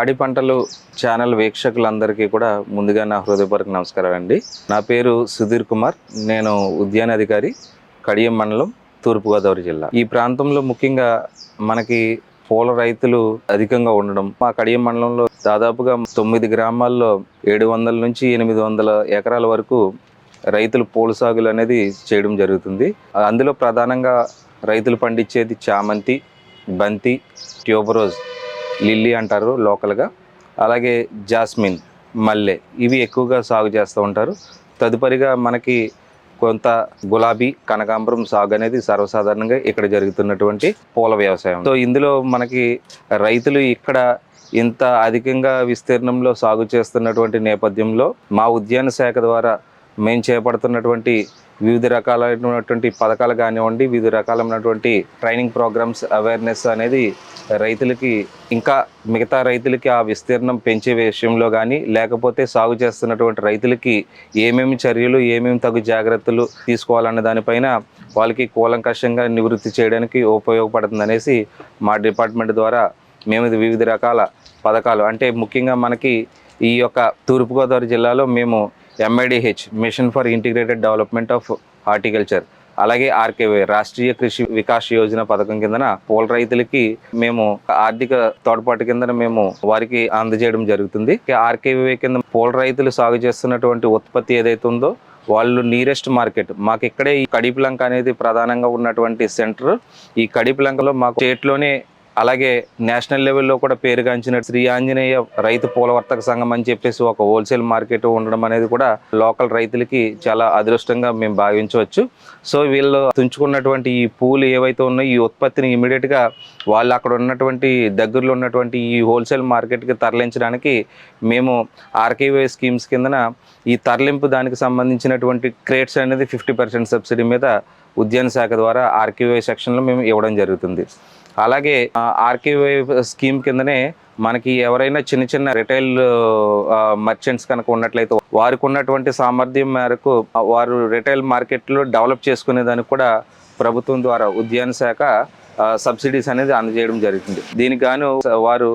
పాడి పంటలు ఛానల్ వీక్షకులందరికీ కూడా ముందుగా నా హృదయపూర్వక నమస్కారం అండి. నా పేరు సుధీర్ కుమార్ నేను ఉద్యాన అధికారి కడియం మండలం తూర్పుగోదావరి జిల్లా. ఈ ప్రాంతంలో ముఖ్యంగా మనకి పూల రైతులు అధికంగా ఉండడం మా కడియం మండలంలో దాదాపుగా తొమ్మిది గ్రామాల్లో ఏడు వందల నుంచి ఎనిమిది వందల ఎకరాల వరకు రైతులు పూల సాగులు అనేది చేయడం జరుగుతుంది. అందులో ప్రధానంగా రైతులు పండించేది చామంతి బంతి ట్యూబరోజ్. లిల్లీ అంటారు లోకల్గా. అలాగే జాస్మిన్ మల్లె ఇవి ఎక్కువగా సాగు చేస్తూ ఉంటారు. తదుపరిగా మనకి కొంత గులాబీ కనకాంబరం సాగు అనేది సర్వసాధారణంగా ఇక్కడ జరుగుతున్నటువంటి పూల వ్యవసాయం. సో ఇందులో మనకి రైతులు ఇక్కడ ఇంత అధికంగా విస్తీర్ణంలో సాగు చేస్తున్నటువంటి నేపథ్యంలో మా ఉద్యాన శాఖ ద్వారా మేము చేపడుతున్నటువంటి వివిధ రకాలైనటువంటి పథకాలు కానివ్వండి వివిధ రకాలైనటువంటి ట్రైనింగ్ ప్రోగ్రామ్స్ అవేర్నెస్ అనేది రైతులకి ఇంకా మిగతా రైతులకి ఆ విస్తీర్ణం పెంచే విషయంలో కానీ లేకపోతే సాగు చేస్తున్నటువంటి రైతులకి ఏమేమి చర్యలు ఏమేమి తగు జాగ్రత్తలు తీసుకోవాలన్న దానిపైన వాళ్ళకి కూలంకషంగా నివృత్తి చేయడానికి ఉపయోగపడుతుంది అనేసి మా డిపార్ట్మెంట్ ద్వారా మేము ఇది వివిధ రకాల పథకాలు అంటే ముఖ్యంగా మనకి ఈ యొక్క తూర్పుగోదావరి జిల్లాలో మేము MIDH mission for integrated development of horticulture అలాగే ఆర్కేవై రాష్ట్రీయ కృషి వికాస్ యోజన పథకం కిందన పూల రైతులకి మేము ఆర్థిక తోడ్పాటు కిందన మేము వారికి అందజేయడం జరుగుతుంది. ఆర్కేవై కింద పూల రైతులు సాగు చేస్తున్నటువంటి ఉత్పత్తి ఏదైతే ఉందో వాళ్ళు నీరెస్ట్ మార్కెట్ మాకు ఇక్కడే ఈ కడిపిలంక అనేది ప్రధానంగా ఉన్నటువంటి సెంటర్ ఈ కడిపిలంకలో మాకు స్టేట్లోనే అలాగే నేషనల్ లెవెల్లో కూడా పేరుగాంచిన శ్రీ ఆంజనేయ రైతు పూలవర్తక సంఘం అని చెప్పేసి ఒక హోల్సేల్ మార్కెట్ ఉండడం అనేది కూడా లోకల్ రైతులకి చాలా అదృష్టంగా మేము భావించవచ్చు. సో వీళ్ళు తుంచుకున్నటువంటి ఈ పూలు ఏవైతే ఉన్నాయో ఈ ఉత్పత్తిని ఇమీడియట్గా వాళ్ళు అక్కడ ఉన్నటువంటి దగ్గరలో ఉన్నటువంటి ఈ హోల్సేల్ మార్కెట్కి తరలించడానికి మేము ఆర్కేవై స్కీమ్స్ కిందన ఈ తరలింపు దానికి సంబంధించినటువంటి క్రేట్స్ అనేది ఫిఫ్టీ పర్సెంట్ సబ్సిడీ మీద ఉద్యాన శాఖ ద్వారా ఆర్కేవై సెక్షన్లో మేము ఇవ్వడం జరుగుతుంది. అలాగే ఆర్కేవై స్కీమ్ కిందనే మనకి ఎవరైనా చిన్న చిన్న రిటైల్ మర్చెంట్స్ కనుక ఉన్నట్లయితే వారికి ఉన్నటువంటి సామర్థ్యం మేరకు వారు రిటైల్ మార్కెట్లో డెవలప్ చేసుకునే దానికి కూడా ప్రభుత్వం ద్వారా ఉద్యాన శాఖ సబ్సిడీస్ అనేది అందజేయడం జరుగుతుంది. దీనికి గాను వారు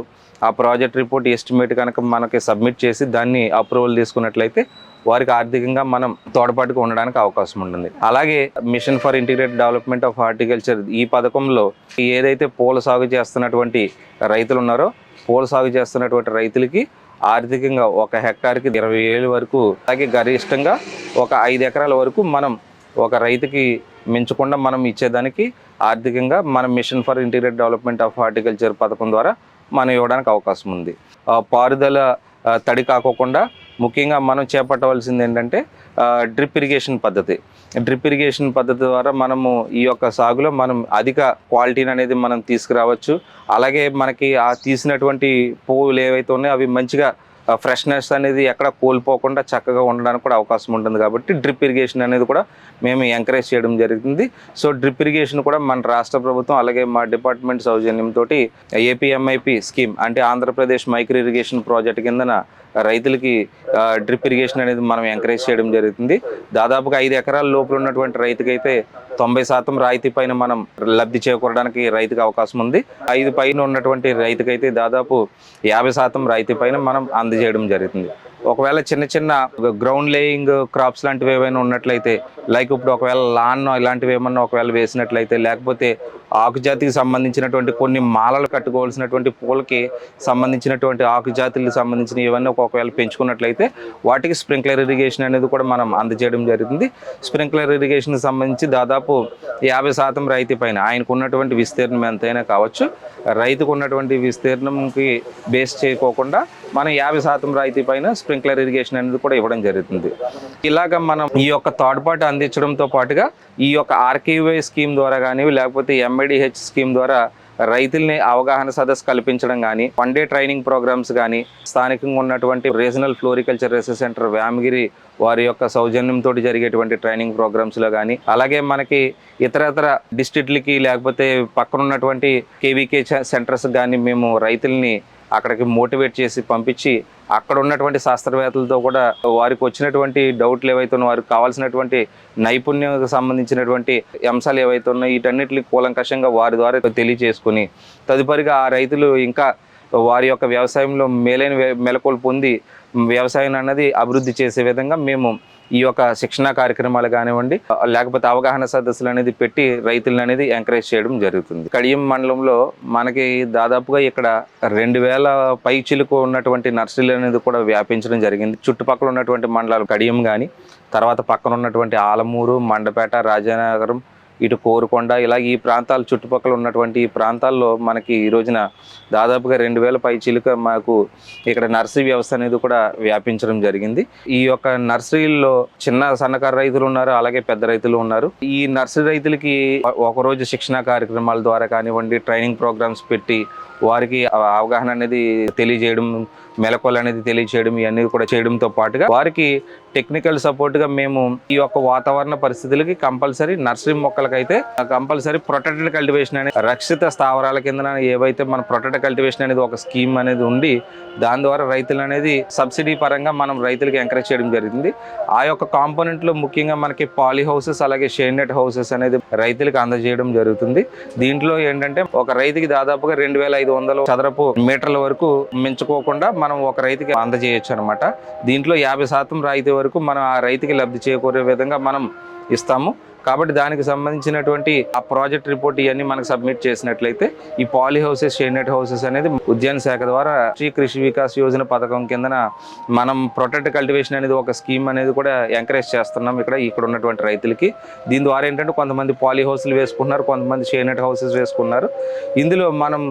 ఆ ప్రాజెక్ట్ రిపోర్ట్ ఎస్టిమేట్ కనుక మనకి సబ్మిట్ చేసి దాన్ని అప్రూవల్ తీసుకున్నట్లయితే వారికి ఆర్థికంగా మనం తోడ్పాటుగా ఉండడానికి అవకాశం ఉంటుంది. అలాగే mission for integrated development of horticulture ఈ పథకంలో ఏదైతే పూల సాగు చేస్తున్నటువంటి రైతులు ఉన్నారో పూల సాగు చేస్తున్నటువంటి రైతులకి ఆర్థికంగా ఒక హెక్టార్కి ఇరవై ఏళ్ళ వరకు అలాగే గరిష్టంగా ఒక ఐదు ఎకరాల వరకు మనం ఒక రైతుకి మించకుండా మనం ఇచ్చేదానికి ఆర్థికంగా మన mission for integrated development of horticulture పథకం ద్వారా మనం ఇవ్వడానికి అవకాశం ఉంది. పారుదల తడి కాకోకుండా ముఖ్యంగా మనం చేపట్టవలసింది ఏంటంటే డ్రిప్ ఇరిగేషన్ పద్ధతి. డ్రిప్ ఇరిగేషన్ పద్ధతి ద్వారా మనము ఈ యొక్క సాగులో మనం అధిక క్వాలిటీని అనేది మనం తీసుకురావచ్చు. అలాగే మనకి ఆ తీసినటువంటి పువ్వులు ఏవైతే ఉన్నాయో అవి మంచిగా ఫ్రెష్నెస్ అనేది ఎక్కడ కోల్పోకుండా చక్కగా ఉండడానికి కూడా అవకాశం ఉంటుంది కాబట్టి డ్రిప్ ఇరిగేషన్ అనేది కూడా మేము ఎంకరేజ్ చేయడం జరుగుతుంది సో డ్రిప్ ఇరిగేషన్ కూడా మన రాష్ట్ర ప్రభుత్వం అలాగే మా డిపార్ట్మెంట్ సౌజన్యంతో ఏపీఎంఐపి స్కీమ్ అంటే ఆంధ్రప్రదేశ్ మైక్రో ఇరిగేషన్ ప్రాజెక్ట్ కిందన రైతులకి డ్రిప్ ఇరిగేషన్ అనేది మనం ఎంకరేజ్ చేయడం జరుగుతుంది దాదాపుగా ఐదు ఎకరాల లోపల ఉన్నటువంటి రైతుకైతే తొంభై శాతం రాయితీ పైన మనం లబ్ధి చేకూరడానికి రైతుకి అవకాశం ఉంది. ఐదు పైన ఉన్నటువంటి రైతుకైతే దాదాపు యాభై శాతం రాయితీ పైన మనం అందజేయడం జరుగుతుంది. ఒకవేళ చిన్న చిన్న గ్రౌండ్ లేయింగ్ క్రాప్స్ లాంటివి ఏమైనా ఉన్నట్లయితే లైక్ ఇప్పుడు ఒకవేళ లాన్ ఇలాంటివి ఏమన్నా ఒకవేళ వేసినట్లయితే లేకపోతే ఆకుజాతికి సంబంధించినటువంటి కొన్ని మాలలు కట్టుకోవాల్సినటువంటి పూలకి సంబంధించినటువంటి ఆకుజాతులకు సంబంధించిన ఇవన్నీ ఒకవేళ పెంచుకున్నట్లయితే వాటికి స్ప్రింక్లర్ ఇరిగేషన్ అనేది కూడా మనం అందజేయడం జరుగుతుంది. స్ప్రింక్లర్ ఇరిగేషన్కి సంబంధించి దాదాపు యాభై శాతం రైతు పైన ఆయనకు ఉన్నటువంటి విస్తీర్ణం ఎంతైనా కావచ్చు. రైతుకు ఉన్నటువంటి విస్తీర్ణంకి బేస్ చేయకోకుండా మనం యాభై శాతం రాయితీ పైన స్ప్రింక్లర్ ఇరిగేషన్ అనేది కూడా ఇవ్వడం జరుగుతుంది. ఇలాగ మనం ఈ యొక్క తోడ్పాటు అందించడంతో పాటుగా ఈ యొక్క ఆర్కేవై స్కీమ్ ద్వారా కానీ లేకపోతే ఎంఐడిహెచ్ స్కీమ్ ద్వారా రైతుల్ని అవగాహన సదస్సు కల్పించడం కానీ వన్ డే ట్రైనింగ్ ప్రోగ్రామ్స్ కానీ స్థానికంగా ఉన్నటువంటి regional floriculture research centre Vyamagiri వారి యొక్క సౌజన్యంతో జరిగేటువంటి ట్రైనింగ్ ప్రోగ్రామ్స్లో కానీ అలాగే మనకి ఇతరతర డిస్ట్రిక్ట్లకి లేకపోతే పక్కన ఉన్నటువంటి కేవీకే సెంటర్స్ కానీ మేము రైతుల్ని అక్కడికి మోటివేట్ చేసి పంపించి అక్కడ ఉన్నటువంటి శాస్త్రవేత్తలతో కూడా వారికి వచ్చినటువంటి డౌట్లు ఏవైతే ఉన్నాయో వారికి కావాల్సినటువంటి నైపుణ్యంకి సంబంధించినటువంటి అంశాలు ఏవైతే ఉన్నాయో వీటన్నిటిని కూలంకషంగా వారి ద్వారా తెలియజేసుకుని తదుపరిగా ఆ రైతులు ఇంకా వారి యొక్క వ్యవసాయంలో మేలైన మెలకులు మెలకువలు పొంది వ్యవసాయం అన్నది అభివృద్ధి చేసే విధంగా మేము ఈ యొక్క శిక్షణా కార్యక్రమాలు కానివ్వండి లేకపోతే అవగాహన సదస్సులు అనేది పెట్టి రైతులను అనేది ఎంకరేజ్ చేయడం జరుగుతుంది. కడియం మండలంలో మనకి దాదాపుగా ఇక్కడ రెండు వేల పై చిలుకు ఉన్నటువంటి నర్సరీలు అనేది కూడా వ్యాపించడం జరిగింది. చుట్టుపక్కల ఉన్నటువంటి మండలాలు కడియం కానీ తర్వాత పక్కన ఉన్నటువంటి ఆలమూరు మండపేట రాజానగరం ఇటు కోరుకొండ ఇలా ఈ ప్రాంతాల చుట్టుపక్కల ఉన్నటువంటి ఈ ప్రాంతాల్లో మనకి ఈ రోజున దాదాపుగా రెండు వేల పై చిలుక మాకు ఇక్కడ నర్సరీ వ్యవస్థ అనేది కూడా వ్యాపించడం జరిగింది. ఈ యొక్క నర్సరీల్లో చిన్న సన్నకారు రైతులు ఉన్నారు అలాగే పెద్ద రైతులు ఉన్నారు. ఈ నర్సరీ రైతులకి ఒక రోజు శిక్షణా కార్యక్రమాల ద్వారా కానివ్వండి ట్రైనింగ్ ప్రోగ్రామ్స్ పెట్టి వారికి అవగాహన అనేది తెలియజేయడం మెలకువలు అనేది తెలియజేయడం ఇవన్నీ కూడా చేయడంతో పాటుగా వారికి టెక్నికల్ సపోర్ట్గా మేము ఈ యొక్క వాతావరణ పరిస్థితులకి కంపల్సరీ నర్సరీ మొక్కలకైతే కంపల్సరీ ప్రొటెక్టెడ్ కల్టివేషన్ అనేది రక్షిత స్థావరాల కింద ఏవైతే మన ప్రొటెక్టెడ్ కల్టివేషన్ అనేది ఒక స్కీమ్ అనేది ఉండి దాని ద్వారా రైతులు అనేది సబ్సిడీ పరంగా మనం రైతులకి ఎంకరేజ్ చేయడం జరిగింది. ఆ యొక్క కాంపోనెంట్లో ముఖ్యంగా మనకి పాలీ హౌసెస్ అలాగే షేడ్ నెట్ హౌసెస్ అనేది రైతులకు అందజేయడం జరుగుతుంది. దీంట్లో ఏంటంటే ఒక రైతుకి దాదాపుగా రెండు వేల ఐదు వందల చదరపు మీటర్ల వరకు మించుకోకుండా మనం ఒక రైతుకి అందజేయొచ్చు అనమాట దీంట్లో యాభై శాతం రాయితీ వరకు మనం ఆ రైతుకి లబ్ధి చేకూరే విధంగా మనం ఇస్తాము. కాబట్టి దానికి సంబంధించినటువంటి ఆ ప్రాజెక్ట్ రిపోర్ట్ ఇవన్నీ మనకు సబ్మిట్ చేసినట్లయితే ఈ పాలీ హౌసెస్ షేనెట్ హౌసెస్ అనేది ఉద్యాన శాఖ ద్వారా శ్రీ కృషి వికాస్ యోజన పథకం కిందన మనం ప్రొటెక్ట్ కల్టివేషన్ అనేది ఒక స్కీమ్ అనేది కూడా ఎంకరేజ్ చేస్తున్నాం ఇక్కడ ఇక్కడ ఉన్నటువంటి రైతులకి. దీని ద్వారా ఏంటంటే కొంతమంది పాలీ హౌస్లు వేసుకున్నారు కొంతమంది షేనెట్ హౌసెస్ వేసుకున్నారు ఇందులో మనం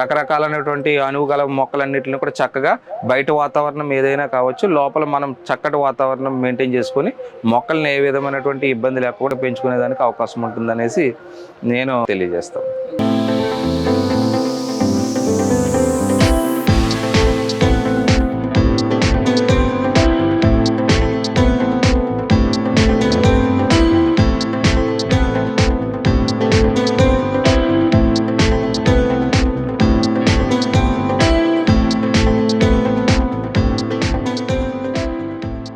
రకరకాలైనటువంటి అనువుగల మొక్కలన్నింటిని కూడా చక్కగా బయట వాతావరణం ఏదైనా కావచ్చు లోపల మనం చక్కటి వాతావరణం మెయింటైన్ చేసుకొని మొక్కల్ని ఏ విధమైనటువంటి ఇబ్బంది లేకుండా పెంచుకునేదానికి అవకాశం ఉంటుందనేసి నేను తెలియజేస్తాను.